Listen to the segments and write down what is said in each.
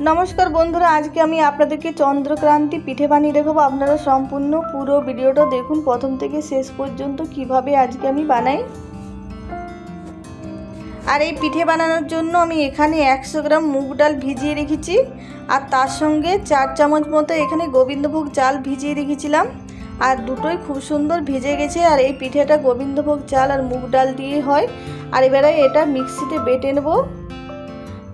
নমস্কার বন্ধুরা, আজকে আমি আপনাদেরকে চন্দ্রক্রান্তি পিঠে বানিয়ে দেখাবো। আপনারা সম্পূর্ণ পুরো ভিডিওটা দেখুন, প্রথম থেকে শেষ পর্যন্ত কীভাবে আজকে আমি বানাই। আর এই পিঠে বানানোর জন্য আমি এখানে একশো গ্রাম মুগ ডাল ভিজিয়ে রেখেছি, আর তার সঙ্গে চার চামচ মতো এখানে গোবিন্দভোগ চাল ভিজিয়ে রেখেছিলাম। আর দুটোই খুব সুন্দর ভিজে গেছে, আর এই পিঠেটা গোবিন্দভোগ চাল আর মুগ ডাল দিয়ে হয়। আর এবারে এটা মিক্সিতে বেটে নেব।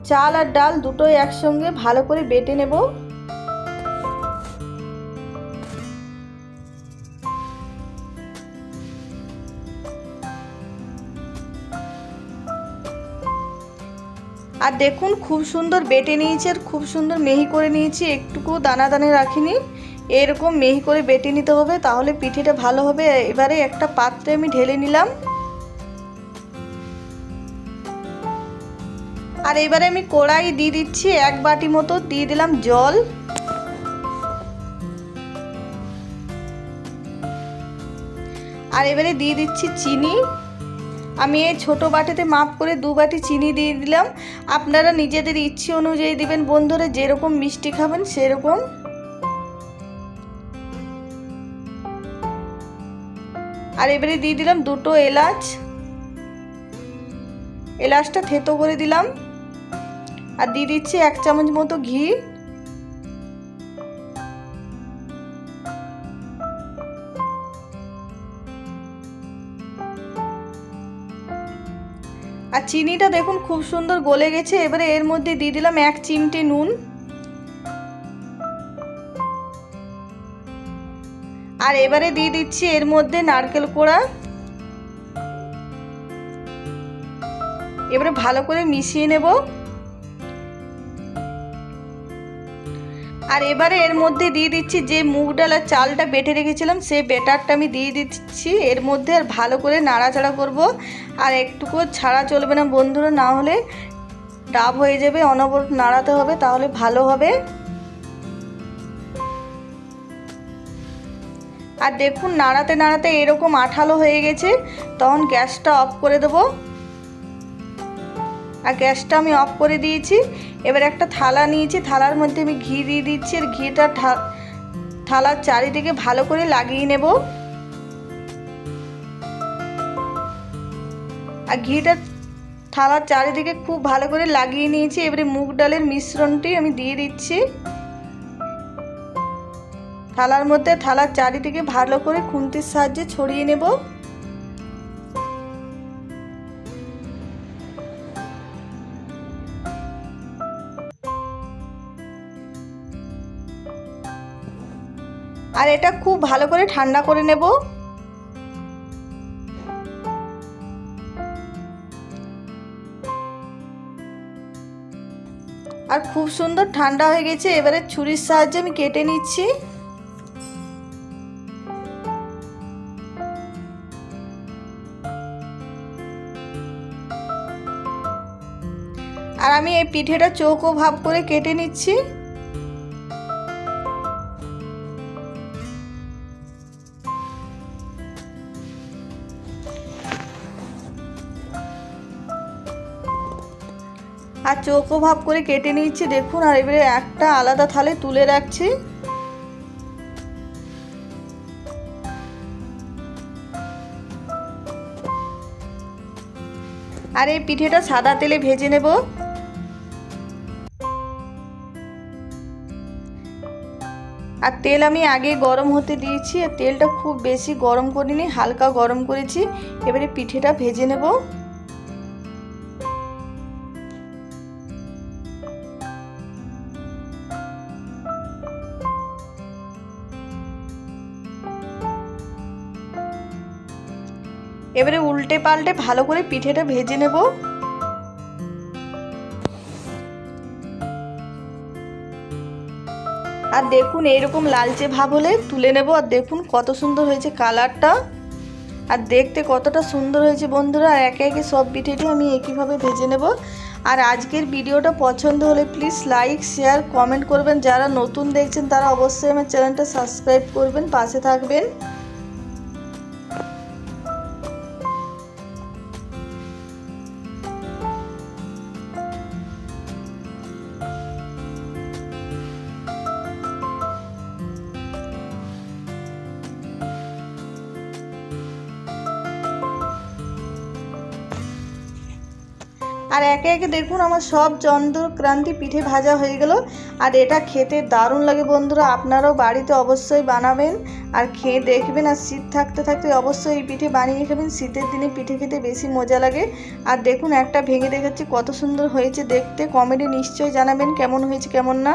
চাল আর ডাল দুটোই একসঙ্গে ভালো করে বেটে নেব। আর দেখুন, খুব সুন্দর বেটে নিয়েছি আর খুব সুন্দর মেহি করে নিয়েছি। একটুকু দানা দানে রাখিনি। এরকম মেহি করে বেটে নিতে হবে, তাহলে পিঠেটা ভালো হবে। এবারে একটা পাত্রে আমি ঢেলে নিলাম। আর এবারে আমি কড়াই দিয়ে দিচ্ছি এক বাটি মতো, দিয়ে দিলাম জল। আর এবারে দিয়ে দিচ্ছি চিনি। আমি এই ছোটো বাটিতে মাপ করে দু বাটি চিনি দিয়ে দিলাম। আপনারা নিজেদের ইচ্ছে অনুযায়ী দিবেন। বন্ধুরা যেরকম মিষ্টি খাবেন সেরকম। আর এবারে দিয়ে দিলাম দুটো এলাচ। এলাচটা থেতো করে দিলাম। আর দিয়ে দিচ্ছি এক চামচ মতো ঘি। আর চিনিটা দেখুন খুব সুন্দর গলে গেছে, এবারে এর মধ্যে দিয়ে দিলাম এক চিমটে নুন। আর এবারে দিয়ে দিচ্ছি এর মধ্যে নারকেল কোড়া। এবারে ভালো করে মিশিয়ে নেব। আর এবারে এর মধ্যে দিয়ে দিচ্ছি যে মুগ ডাল আর চালটা বেটে রেখেছিলাম সেই বেটারটা আমি দিয়ে দিচ্ছি। এর মধ্যে আর ভালো করে নাড়াচাড়া করব। আর একটুকু ছাড়া চলবে না বন্ধুরা, না হলে ডাব হয়ে যাবে, অনবরত নাড়াতে হবে, তাহলে ভালো হবে। আর দেখুন, নাড়াতে নাড়াতে এরকম আঠালো হয়ে গেছে, তখন গ্যাসটা অফ করে দেবো। আর গ্যাসটা আমি অফ করে দিয়েছি। এবার একটা থালা নিয়েছি, থালার মধ্যে আমি ঘি দিয়ে দিচ্ছি আর ঘিটা থালার চারিদিকে ভালো করে লাগিয়ে নেব। আর ঘিটা থালার চারিদিকে খুব ভালো করে লাগিয়ে নিয়েছি। এবারে মুগ ডালের মিশ্রণটি আমি দিয়ে দিচ্ছি। থালার মধ্যে থালার চারিদিকে ভালো করে খুন্তির সাহায্যে ছড়িয়ে নেব। আর এটা খুব ভালো করে ঠান্ডা করে নেব। আর খুব সুন্দর ঠান্ডা হয়ে গেছে, এবারে ছুরির সাহায্যে আমি কেটে নিচ্ছি। আর আমি এই পিঠেটা চৌকো ভাব করে কেটে নিচ্ছি। আর চৌকো ভাব করে কেটে নিচ্ছি, দেখুন, আর এবারে একটা আলাদা থালে তুলে রাখছি। আর এই পিঠেটা সাদা তেলে ভেজে নেব। আর তেল আমি আগে গরম হতে দিয়েছি, আর তেলটা খুব বেশি গরম করিনি, হালকা গরম করেছি। এবারে পিঠেটা ভেজে নেব। এবারে উল্টে পাল্টে ভালো করে পিঠেটা ভেজে নেব। আর দেখুন এইরকম লালচে ভাব হলে তুলে নেব আর দেখুন কত সুন্দর হয়েছে কালারটা। আর দেখতে কতটা সুন্দর হয়েছে বন্ধুরা, আর একে একে সব পিঠেটি আমি একইভাবে ভেজে নেব। আর আজকের ভিডিওটা পছন্দ হলে প্লিজ লাইক শেয়ার কমেন্ট করবেন। যারা নতুন দেখছেন তারা অবশ্যই আমার চ্যানেলটা সাবস্ক্রাইব করবেন, পাশে থাকবেন। আর একে একে দেখুন আমার সব চন্দ্রক্রান্তি পিঠে ভাজা হয়ে গেল। আর এটা খেতে দারুণ লাগে বন্ধুরা, আপনারাও বাড়িতে অবশ্যই বানাবেন। আর খেয়ে দেখবেন আর শীত থাকতে থাকতে অবশ্যই এই পিঠে বানিয়ে খাবেন, শীতের দিনে পিঠে খেতে বেশি মজা লাগে। আর দেখুন একটা ভেঙে দেখাচ্ছি কত সুন্দর হয়েছে দেখতে কমেডি নিশ্চয়ই জানাবেন কেমন হয়েছে, কেমন না।